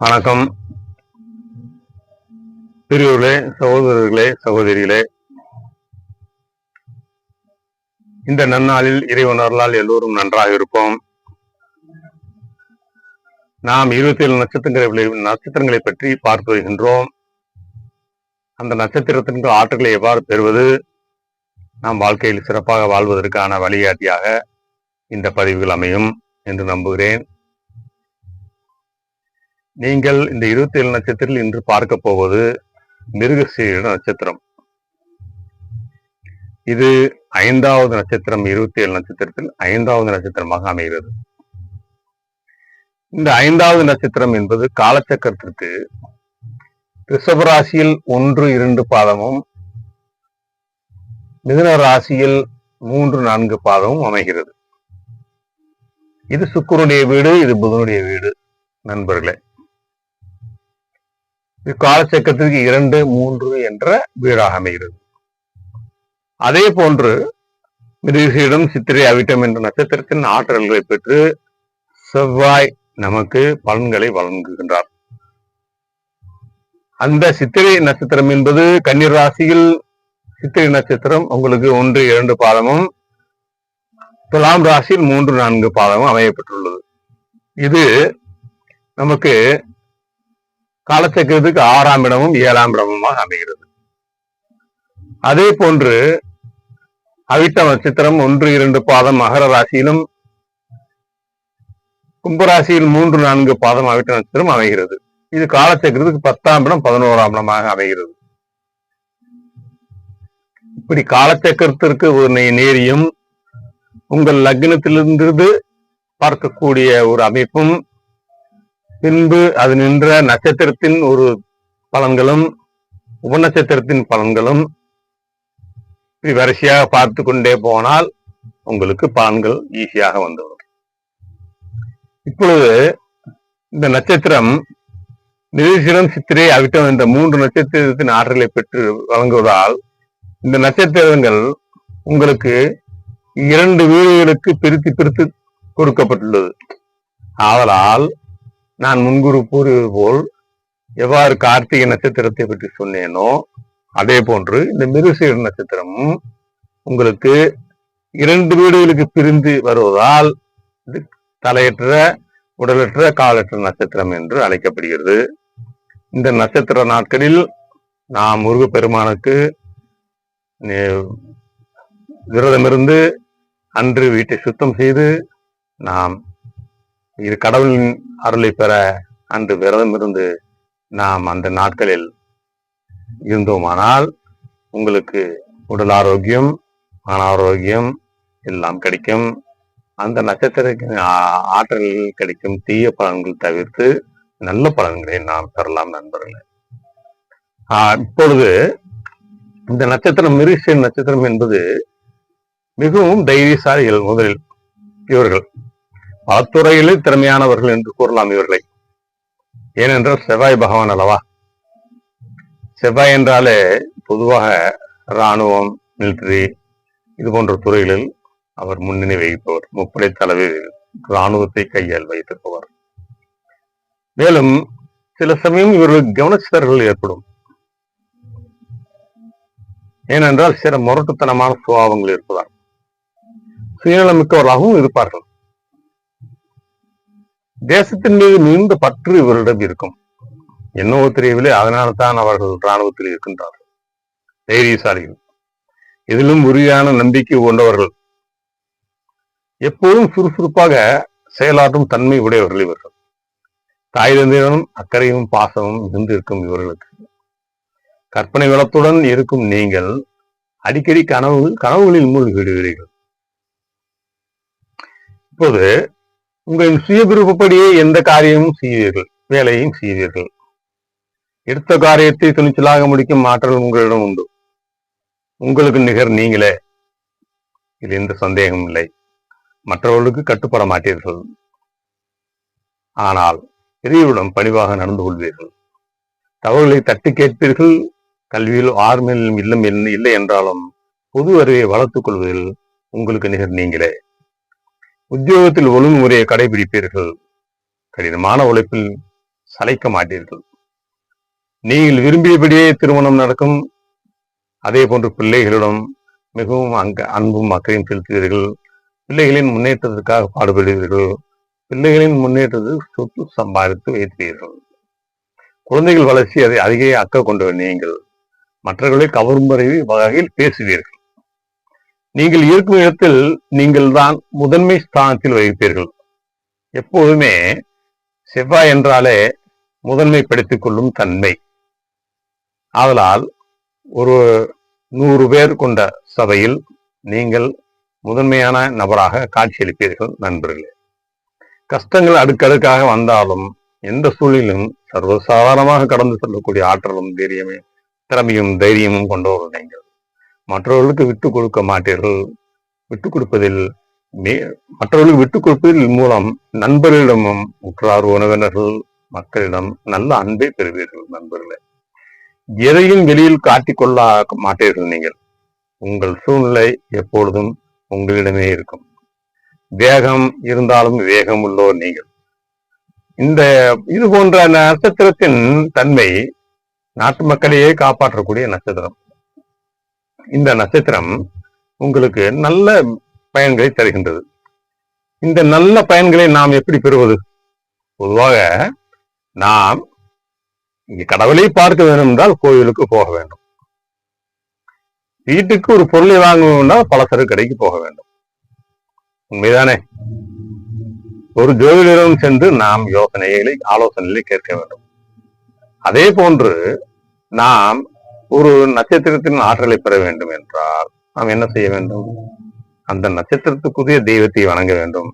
வணக்கம். பெரியோர்களே சகோதரர்களே சகோதரிகளே. இந்த நன்னாளில் இறைவனர்களால் எல்லோரும் நன்றாக இருப்போம். நாம் இருபத்தி ஏழு நட்சத்திரங்களை நட்சத்திரங்களை பற்றி பார்த்து வருகின்றோம். அந்த நட்சத்திரத்தின் ஆற்றலை எவ்வாறு பெறுவது? நாம் வாழ்க்கையில் சிறப்பாக வாழ்வதற்கான வழிகாட்டியாக இந்த பதிவுகள் அமையும் என்று நம்புகிறேன். நீங்கள் இந்த இருபத்தி ஏழு நட்சத்திரத்தில் இன்று பார்க்க போவது மிருகசீர நட்சத்திரம். இது ஐந்தாவது நட்சத்திரம் இருபத்தி ஏழு நட்சத்திரத்தில் ஐந்தாவது நட்சத்திரமாக அமைகிறது. இந்த ஐந்தாவது நட்சத்திரம் என்பது காலச்சக்கரத்திற்கு ரிஷபராசியில் ஒன்று இரண்டு பாதமும் மிதுன ராசியில் மூன்று நான்கு பாதமும் அமைகிறது. இது சுக்கரனுடைய வீடு இது புதனுடைய வீடு. நண்பர்களே காலச்சக்கரத்திற்கு இரண்டு மூன்று என்ற வீடாக அமைகிறது. அதே போன்று மிருகசீடம் சித்திரை அவிட்டம் என்ற நட்சத்திரத்தின் ஆற்றல்களை பெற்று செவ்வாய் நமக்கு பலன்களை வழங்குகின்றார். அந்த சித்திரை நட்சத்திரம் என்பது கன்னிர் ராசியில் சித்திரை நட்சத்திரம் உங்களுக்கு ஒன்று இரண்டு பாதமும் துலாம் ராசியில் மூன்று நான்கு பாதமும் அமையப்பட்டுள்ளது இது நமக்கு காலச்சக்கரத்துக்கு ஆறாம் இடமும் ஏழாம் இடமுமாக அமைகிறது. அதே போன்று அவிட்ட நட்சத்திரம் ஒன்று இரண்டு பாதம் மகர ராசியிலும் கும்பராசியில் மூன்று நான்கு பாதம் அவிட்ட நட்சத்திரம் அமைகிறது. இது காலச்சக்கரத்துக்கு பத்தாம் இடம் பதினோராம் இடமாக அமைகிறது. இப்படி காலச்சக்கரத்திற்கு ஒரு நேரியும் உங்கள் லக்னத்திலிருந்து பார்க்கக்கூடிய ஒரு அமைப்பும் பின்பு அது நின்ற நட்சத்திரத்தின் ஒரு பலன்களும் உபநட்சத்திரத்தின் பலன்களும் இப்படி வரிசையாக பார்த்து கொண்டே போனால் உங்களுக்கு பலன்கள் ஈஸியாக வந்துவிடும். இப்பொழுது இந்த நட்சத்திரம் நிதிசிரம் சித்திரை அவிட்டம் என்ற மூன்று நட்சத்திரத்தின் ஆற்றலை பெற்று வழங்குவதால் இந்த நட்சத்திரங்கள் உங்களுக்கு இரண்டு வீடுகளுக்கு பிரித்து பிரித்து கொடுக்கப்பட்டுள்ளது. ஆதலால் நான் முன்குறு கூறியது போல் எவ்வாறு கார்த்திகை நட்சத்திரத்தை பற்றி சொன்னேனோ அதே போன்று இந்த மிருசீர நட்சத்திரமும் உங்களுக்கு இரண்டு வீடுகளுக்கு பிரிந்து வருவதால் இது தலையற்ற உடலற்ற காலற்ற நட்சத்திரம் என்று அழைக்கப்படுகிறது. இந்த நட்சத்திர நாட்களில் நாம் முருகப்பெருமானுக்கு விரதமிருந்து அன்று வீட்டை சுத்தம் செய்து நாம் இது கடவுளின் அருளை பெற அன்று விரதம் இருந்து நாம் அந்த நாட்களில் இருந்தோமானால் உங்களுக்கு உடல் ஆரோக்கியம் மன ஆரோக்கியம் எல்லாம் கிடைக்கும். அந்த நட்சத்திர ஆற்றல்கள் கிடைக்கும் தீய பலன்கள் தவிர்த்து நல்ல பலன்களை நாம் பெறலாம் நண்பர்களே. இப்பொழுது இந்த நட்சத்திரம் மிருஷன் நட்சத்திரம் என்பது மிகவும் தைரியசாலிகள் முதலில் இவர்கள். பல திறமையானவர்கள் என்று கூறலாம் இவர்களை. ஏனென்றால் செவ்வாய் பகவான் அல்லவா? செவ்வாய் என்றாலே பொதுவாக இராணுவம் மிலிட்டரி இது போன்ற துறைகளில் அவர் முன்னணி வகிப்பவர் முப்படை தலைவர் இராணுவத்தை கையால் வைத்திருப்பவர். மேலும் சில சமயம் இவர்களுக்கு கவனச்சிதறல் ஏற்படும். ஏனென்றால் சில முரட்டுத்தனமான சுபாவங்கள் இருப்பதால். சுயநலமிக்கவராகவும் இருப்பார்கள். தேசத்தின் மீது மிகுந்த பற்று இவரிடம் இருக்கும். என்னவோ தெரியவில்லை அதனால்தான் அவர்கள் இராணுவத்தில் இருக்கின்றார்கள். தைரியசாலிகள். இதிலும் உறுதியான நம்பிக்கை கொண்டவர்கள். எப்போதும் சுறுசுறுப்பாக செயலாற்றும் தன்மை உடையவர்கள் இவர்கள். தாய் தந்தையிடம் அக்கறையும் பாசமும் மிகுந்து இருக்கும் இவர்களுக்கு. கற்பனை வளத்துடன் இருக்கும் நீங்கள் அடிக்கடி கனவு கனவுகளில் மூழ்கிவிடுவீர்கள் இப்போது உங்களின் சுய விருப்பப்படியே எந்த காரியமும் செய்வீர்கள் வேலையும் செய்வீர்கள். எடுத்த காரியத்தை துணிச்சலாக முடிக்கும் ஆற்றல் உங்களிடம் உண்டு. உங்களுக்கு நிகர் நீங்களே. இது எந்த சந்தேகம் இல்லை. மற்றவர்களுக்கு கட்டுப்பட மாட்டீர்கள். ஆனால் பெரியவரிடம் பணிவாக நடந்து கொள்வீர்கள். தவறுகளை தட்டி கேட்பீர்கள். கல்வியில் ஆர்மையிலும் இல்லம் இல்லை என்றாலும் பொது அறிவை வளர்த்துக் கொள்வதில் உங்களுக்கு நிகர் நீங்களே. உத்தியோகத்தில் ஒழுங்குமுறையை கடைபிடிப்பீர்கள். கடினமான உழைப்பில் சளைக்க மாட்டீர்கள். நீங்கள் விரும்பியபடியே திருமணம் நடக்கும். அதே போன்று பிள்ளைகளிடம் மிகவும் அங்க அன்பும் அக்கறையும் செலுத்துவீர்கள். பிள்ளைகளின் முன்னேற்றத்திற்காக பாடுபடுவீர்கள். பிள்ளைகளின் முன்னேற்றத்தை சொத்து சம்பாதித்து வைத்தீர்கள் குழந்தைகள் வளர்ச்சி அதை அதிக அக்க கொண்டு நீங்கள். மற்றவர்களை கவரும் வகையில் பேசுவீர்கள். நீங்கள் இருக்கும் இடத்தில் நீங்கள் தான் முதன்மை ஸ்தானத்தில் வகிப்பீர்கள் எப்போதுமே செவ்வாய் என்றாலே முதன்மைப்படுத்திக் கொள்ளும் தன்மை. ஆதலால் ஒரு நூறு பேர் கொண்ட சபையில் நீங்கள் முதன்மையான நபராக காட்சியளிப்பீர்கள் நண்பர்களே. கஷ்டங்கள் அடுக்கடுக்காக வந்தாலும் எந்த சூழலிலும் சர்வசாதாரணமாக கடந்து செல்லக்கூடிய ஆற்றலும் தைரியமே திறமையும் தைரியமும் கொண்டவர்கள் நீங்கள். மற்றவர்களுக்கு விட்டு கொடுக்க மாட்டீர்கள். விட்டு கொடுப்பதில் மற்றவர்களுக்கு விட்டு கொடுப்பதில் மூலம் நண்பர்களிடமும் உற்றார் உறவினர்கள் மக்களிடம் நல்ல அன்பை பெறுவீர்கள் நண்பர்களே. எதையும் வெளியில் காட்டிக்கொள்ள மாட்டீர்கள் நீங்கள். உங்கள் சூழ்நிலை எப்பொழுதும் உங்களிடமே இருக்கும். வேகம் இருந்தாலும் வேகம் உள்ளோர் நீங்கள். இந்த இது போன்ற நட்சத்திரத்தின் தன்மை நாட்டு மக்களையே காப்பாற்றக்கூடிய நட்சத்திரம். இந்த நட்சத்திரம் உங்களுக்கு நல்ல பயன்களை தருகின்றது. இந்த நல்ல பயன்களை நாம் எப்படி பெறுவது? பொதுவாக நாம் கடவுளை பார்க்க வேண்டும் என்றால் கோயிலுக்கு போக வேண்டும். வீட்டுக்கு ஒரு பொருளை வாங்க என்றால் பலசர கடைக்கு போக வேண்டும். உண்மைதானே? ஒரு ஜோதிடரும் சென்று நாம் யோசனைகளை ஆலோசனைகளை கேட்க வேண்டும். அதே போன்று நாம் ஒரு நட்சத்திரத்தின் ஆற்றலை பெற வேண்டும் என்றால் நாம் என்ன செய்ய வேண்டும்? அந்த நட்சத்திரத்துக்குரிய தெய்வத்தை வணங்க வேண்டும்.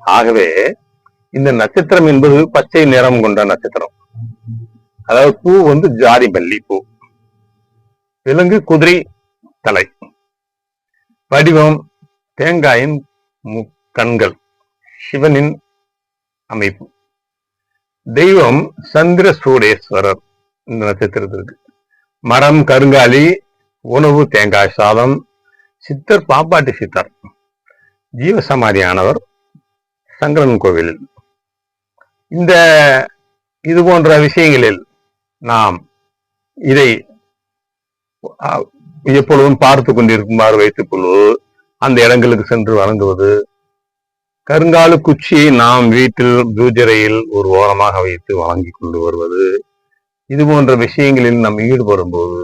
ஆகவே இந்த நட்சத்திரம் என்பது பச்சை நிறம் கொண்ட நட்சத்திரம். அதாவது பூ வந்து ஜாதி பள்ளி பூ. விலங்கு குதிரை தலை. வடிவம் தேங்காயின் கண்கள். சிவனின் அமைப்பு. தெய்வம் சந்திர சூடேஸ்வரர் இந்த நட்சத்திரத்திற்கு. மரம் கருங்காலி உணவு தேங்காய் சாதம் சித்தர் பாப்பாட்டி சித்தர் ஜீவசமாதியானவர் சங்கரன் கோவிலில் இந்த இது போன்ற விஷயங்களில் நாம் இதை எப்பொழுதும் பார்த்து கொண்டிருக்குமாறு வைத்துக் கொள்வது அந்த இடங்களுக்கு சென்று வணங்குவது கருங்காலு குச்சியை நாம் வீட்டில் பூஜரையில் ஒரு ஓரமாக வைத்து வழங்கி கொண்டு வருவது இது போன்ற விஷயங்களில் நாம் ஈடுபடும் போது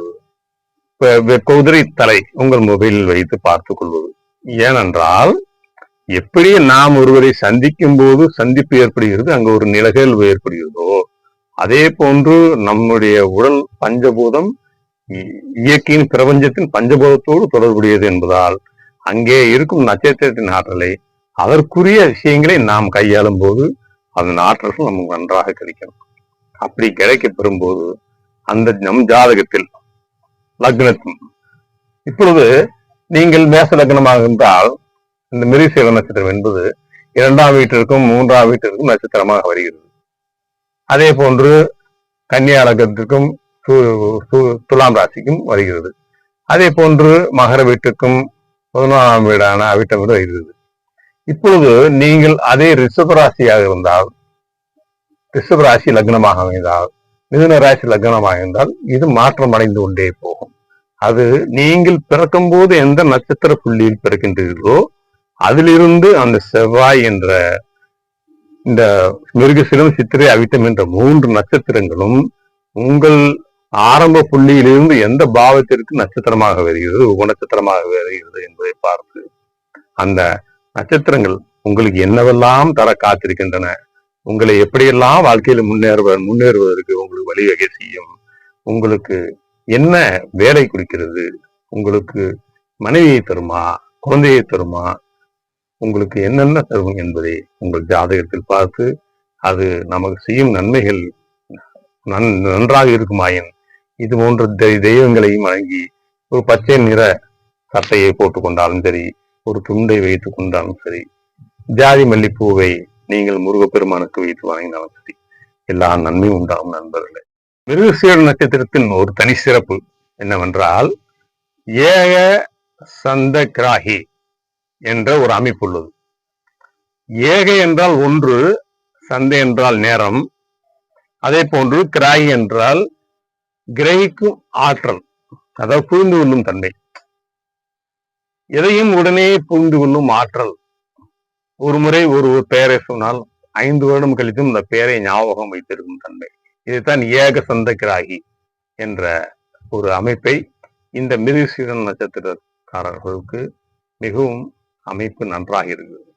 குதிரை தலை உங்கள் மொபைலில் வைத்து பார்த்துக் கொள்வது. ஏனென்றால் எப்படி நாம் ஒருவரை சந்திக்கும் போது சந்திப்பு ஏற்படுகிறது அங்கு ஒரு நிலகல் ஏற்படுகிறதோ அதே போன்று நம்முடைய உடல் பஞ்சபூதம் இயற்கையின் பிரபஞ்சத்தின் பஞ்சபூதத்தோடு தொடர்புடையது என்பதால் அங்கே இருக்கும் நட்சத்திரத்தின் ஆற்றலை அதற்குரிய விஷயங்களை நாம் கையாளும் போது அதன் ஆற்றல்கள் நமக்கு நன்றாக கிடைக்கும் அப்படி கிடைக்க பெறும்போது அந்த நம் ஜாதகத்தில் லக்னத்தும். இப்பொழுது நீங்கள் மேச லக்னமாக இருந்தால் இந்த மிருசேவ நட்சத்திரம் என்பது இரண்டாம் வீட்டிற்கும் மூன்றாம் வீட்டிற்கும் நட்சத்திரமாக வருகிறது. அதே போன்று கன்னியா லக்னத்திற்கும் துலாம் ராசிக்கும் வருகிறது. அதே போன்று மகர வீட்டுக்கும் பதினொன்றாம் வீடான அவிட்டம் வருகிறது. இப்பொழுது நீங்கள் அதே ரிஷபராசியாக இருந்தால் ரிஷபராசி லக்னமாக அமைந்தால் மிதுன ராசி லக்னமாக இருந்தால் இது மாற்றம் அடைந்து கொண்டே போகும். அது நீங்கள் பிறக்கும் போது எந்த நட்சத்திர புள்ளியில் பிறக்கின்றீர்களோ அதிலிருந்து அந்த செவ்வாய் என்ற இந்த மிருகசிலம் சித்திரை அவிட்டம் என்ற மூன்று நட்சத்திரங்களும் உங்கள் ஆரம்ப புள்ளியிலிருந்து எந்த பாவத்திற்கு நட்சத்திரமாக வருகிறது உபநட்சத்திரமாக வருகிறது என்பதை பார்த்து அந்த நட்சத்திரங்கள் உங்களுக்கு என்னவெல்லாம் தர காத்திருக்கின்றன உங்களை எப்படியெல்லாம் வாழ்க்கையில முன்னேறுவ முன்னேறுவதற்கு உங்களுக்கு வழிவகை செய்யும் உங்களுக்கு என்ன வேலை குறிக்கிறது உங்களுக்கு மனைவியை தருமா குழந்தையை தருமா உங்களுக்கு என்னென்ன தரும் என்பதை உங்கள் ஜாதகத்தில் பார்த்து அது நமக்கு செய்யும் நன்மைகள் நன் நன்றாக இருக்குமாயின் இது போன்ற தெய்வங்களையும் வழங்கி ஒரு பச்சை நிற சட்டையை போட்டுக்கொண்டாலும் சரி ஒரு துண்டை வைத்துக் கொண்டாலும் சரி ஜாதி மல்லிப்பூவை நீங்கள் முருகப்பெருமானுக்கு வைத்து வணங்கினாலும் சரி எல்லா நன்மை உண்டாகும் நண்பர்களே. மிருகசீர நட்சத்திரத்தின் ஒரு தனி சிறப்பு என்னவென்றால் ஏக சந்த கிராகி என்ற ஒரு அமைப்பு உள்ளது. ஏக என்றால் ஒன்று சந்தை என்றால் நேரம் அதே போன்று கிராகி என்றால் கிரகிக்கும் ஆற்றல் அதாவது புரிந்து கொள்ளும் தன்மை. எதையும் உடனே புரிந்து கொள்ளும் ஆற்றல் ஒரு முறை ஒரு ஒரு பெயரை சொன்னால் ஐந்து வருடம் கழித்தும் இந்த பெயரை ஞாபகம் வைத்திருக்கும் தன்மை. இதைத்தான் ஏக சந்த கிராகி என்ற ஒரு அமைப்பை இந்த மிருகசீரன் நட்சத்திரக்காரர்களுக்கு மிகவும் அமைப்பு நன்றாக இருக்கிறது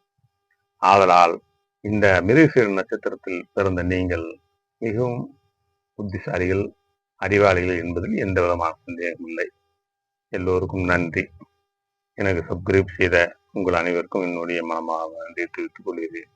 ஆதலால் இந்த மிருகசீரன் நட்சத்திரத்தில் பிறந்த நீங்கள் மிகவும் புத்திசாலிகள் அறிவாளிகள் என்பதில் எந்த விதமான சந்தேகம் இல்லை. எல்லோருக்கும் நன்றி. எனக்கு சப்ஸ்கிரைப் செய்த உங்கள் அனைவருக்கும் என்னுடைய மனமாக நன்றி தெரிவித்துக் கொள்கிறேன்.